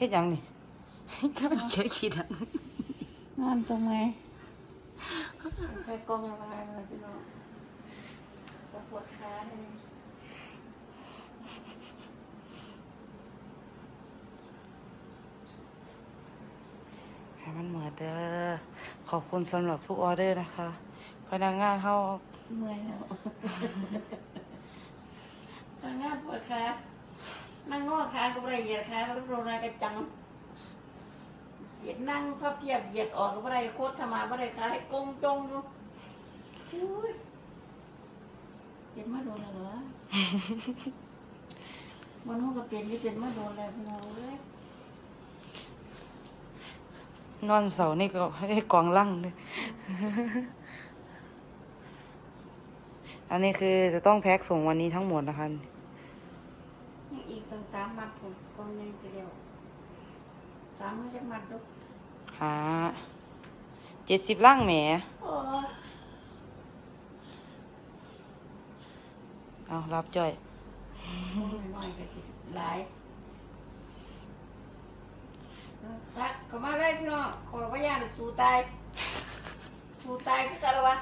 เฮ็ดหยังนี่จะมันเจอขี้ดังนอนตรงไหนใครกองอะไรมาพี่น้องปวดขาเลยให้มันเหมือนเด้อขอบคุณสำหรับทุกออเดอร์นะคะพนักงานเขาเมื่อยแล้วทำงานปวดขา นั่งงอขาก็ไม่ได้เหยียดขาแล้วโรนากระจังเหยียดนั่งพับเพียบเหยียดออกก็ไม่ได้โคตรธรรมาไม่ได้ขาให้กงจงอยู่อุ้ยเห็นมาโดนแล้วเหรอมันมันก็เป็นที่เป็นมาโดนแล้วพี่น้องเลยนอนเสานี่ก็ให้กองลั่งเลยอันนี้คือจะต้องแพ็คส่งวันนี้ทั้งหมดนะคะ ตั้งสามมัดผมกองยังจะเดียวสามมือจักมัดดูหาเจ็ดสิบล่างแหมโอ้ยเอารับจ่อยน้อยๆก็สิหลายตักเข้ามาเลยพี่น้องขอพยานสู้ตายสู้ตายคือกันละวะ